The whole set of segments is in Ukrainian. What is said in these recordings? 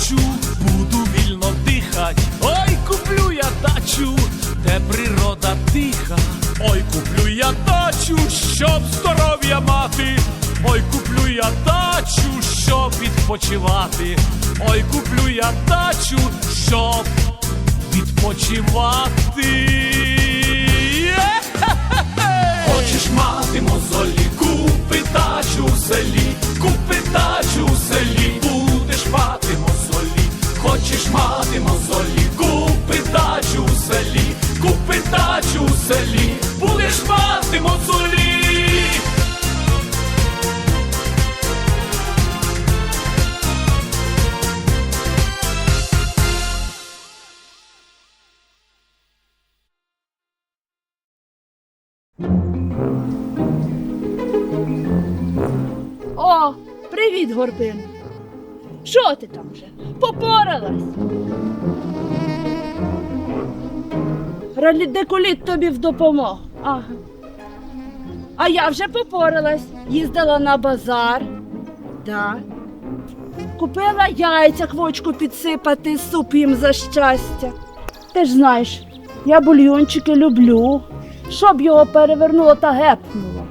дачу, буду вільно дихать. Ой, куплю я дачу, де природа тиха. Ой, куплю я дачу, щоб здоров'я мати. Ой, куплю я дачу, щоб відпочивати. Ой, куплю я дачу, щоб відпочивати. Хочеш мати мозолі, купи дачу в селі, купи дачу в мати мозолі, купи дачу в селі, купи дачу в селі, будеш мати мозолі. О, привіт, Горбин. Що ти там вже? Попоралась? Ралідекуліт тобі в допомогу. Ага. А я вже попоралась. Їздила на базар. Да. Купила яйця квочку підсипати, суп їм за щастя. Ти ж знаєш, я бульйончики люблю, щоб його перевернуло та гепнуло.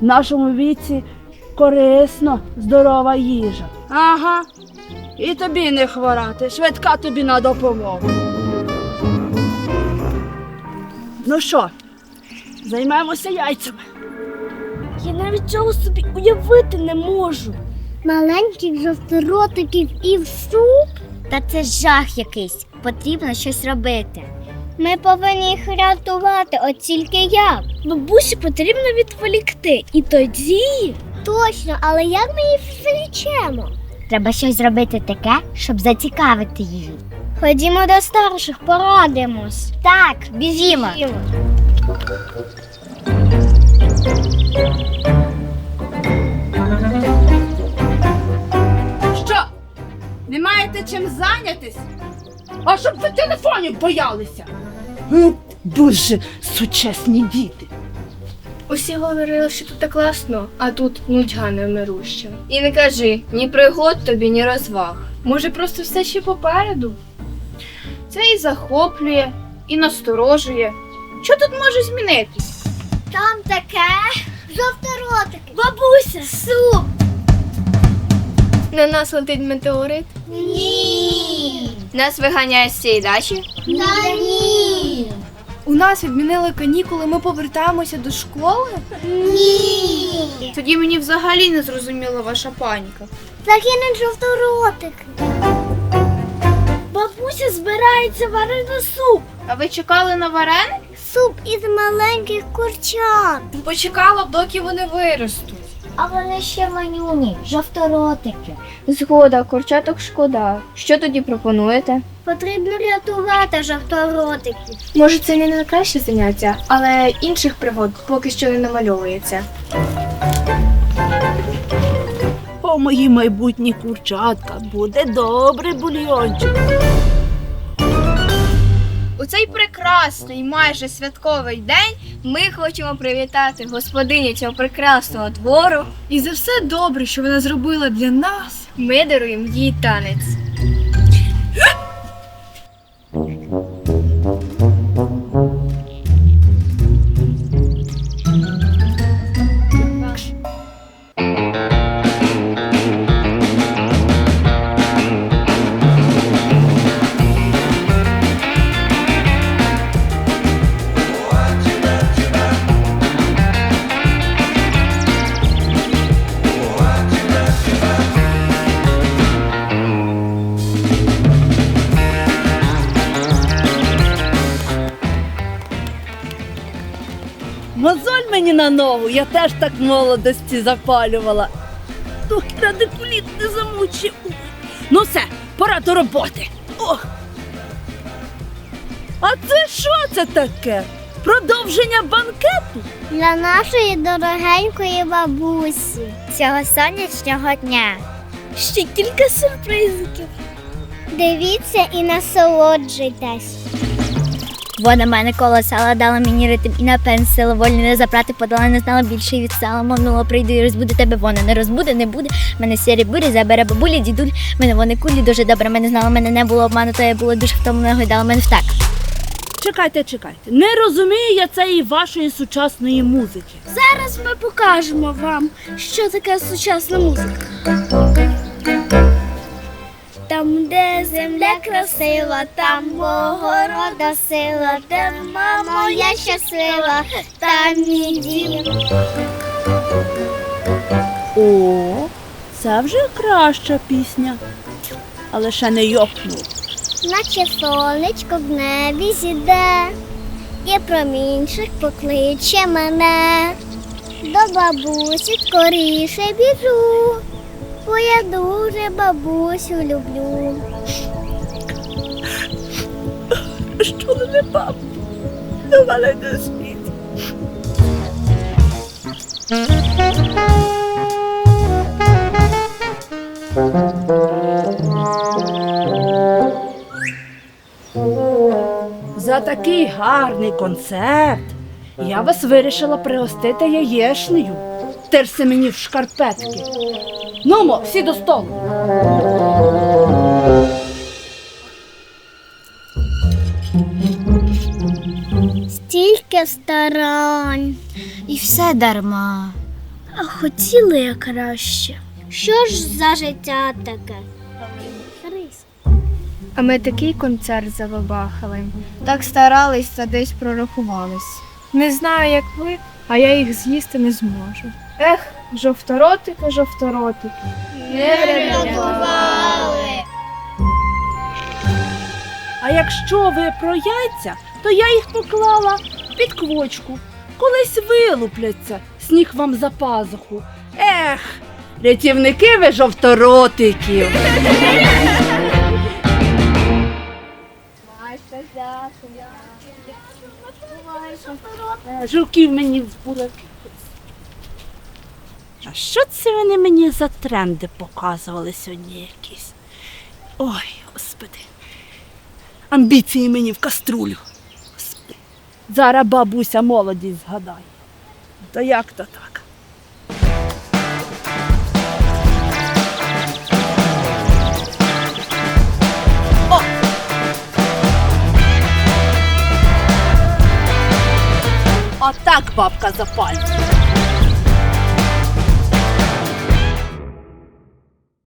В нашому віці корисно, здорова їжа. Ага. І тобі не хворати, швидка тобі на допомогу. Ну що, займемося яйцями. Я навіть цього собі уявити не можу. Маленьких жовторотиків і в суп? Та це жах якийсь. Потрібно щось робити. Ми повинні їх рятувати, от тільки як. Бабусі потрібно відволікти. І тоді. Точно, але як ми їх відволічемо? Треба щось зробити таке, щоб зацікавити її. Ходімо до старших, порадимось. Так, біжімо. Що? Не маєте чим зайнятись? А щоб ви телефонів боялися. Дуже сучасні діти. Усі говорили, що тут так класно, а тут нудьга невмируща. І не кажи ні пригод тобі, ні розваг. Може, просто все ще попереду? Це і захоплює, і насторожує. Що тут може змінитись? Там таке. Жовторотики. Бабуся, суп. На нас летить метеорит, Ні. нас виганяє з цієї дачі. Та ні. У нас відмінили канікули, ми повертаємося до школи. Ні. Тоді мені взагалі не зрозуміла ваша паніка. Загинуть жовторотики. Бабуся збирається варити суп. А ви чекали на вареник? Суп із маленьких курчат. Почекала б, доки вони виростуть. А вони ще манюні, жовторотики. Згода, курчаток шкода. Що тоді пропонуєте? Потрібно рятувати жовторотиків. Може, це не найкраще заняття, але інших пригод поки що не намальовується. О, мої майбутні курчатка, буде добрий бульйончик. У цей прекрасний, майже святковий день ми хочемо привітати господині цього прекрасного двору. І за все добре, що вона зробила для нас. Ми даруємо їй танець. Мозоль мені на ногу, я теж так в молодості запалювала. Ох, радикуліт не замучив. Ну все, пора до роботи. Ох. А це що це таке? Продовження банкету? Для нашої дорогенької бабусі. Цього сонячного дня. Ще кілька сюрпризиків. Дивіться і насолоджуйтесь. Вона мене колосала, дала мені ритм і напевно сила волі не забрати, подала, не знала більше і від сала. Мовнула, прийду і розбуде тебе, вона не розбуде, не буде. Мене сірі бурі забере бабулі, дідуль. Мене вони кулі дуже добре. Мене знала, мене не було обмануто, я була дуже втомлена, гойдала мене втак. Чекайте, чекайте. Не розумію я цієї вашої сучасної музики. Зараз ми покажемо вам, що таке сучасна музика. Там, де земля красива, там Богорода сила, де мама я щаслива, там мій дім. О, це вже краща пісня. Але ще не йопнув. Наче сонечко в небі зіде, і промінчик покличе мене. До бабусі скоріше біжу, бо я дуже бабусю люблю. Що не пап? До мене не світ. За такий гарний концерт я вас вирішила пригостити яєшнею. Терси мені в шкарпетки. Нумо, всі до столу. Стільки старань. І все дарма. А хотіли я краще. Що ж за життя таке? А ми такий концерт завибахали. Так старались та десь прорахувались. Не знаю, як ви, а я їх з'їсти не зможу. Ех, жовторотики, жовторотики. Не А якщо ви про яйця, то я їх поклала під квочку. Колись вилупляться, сніг вам за пазуху. Ех, рятівники ви жовторотиків. Е, Жуків мені в бураки. А що це вони мені за тренди показували сьогодні якісь? Ой, господи. Амбіції мені в каструлю. Господи. Зараз бабуся молодість згадає. То як то так? Отак бабка запальна.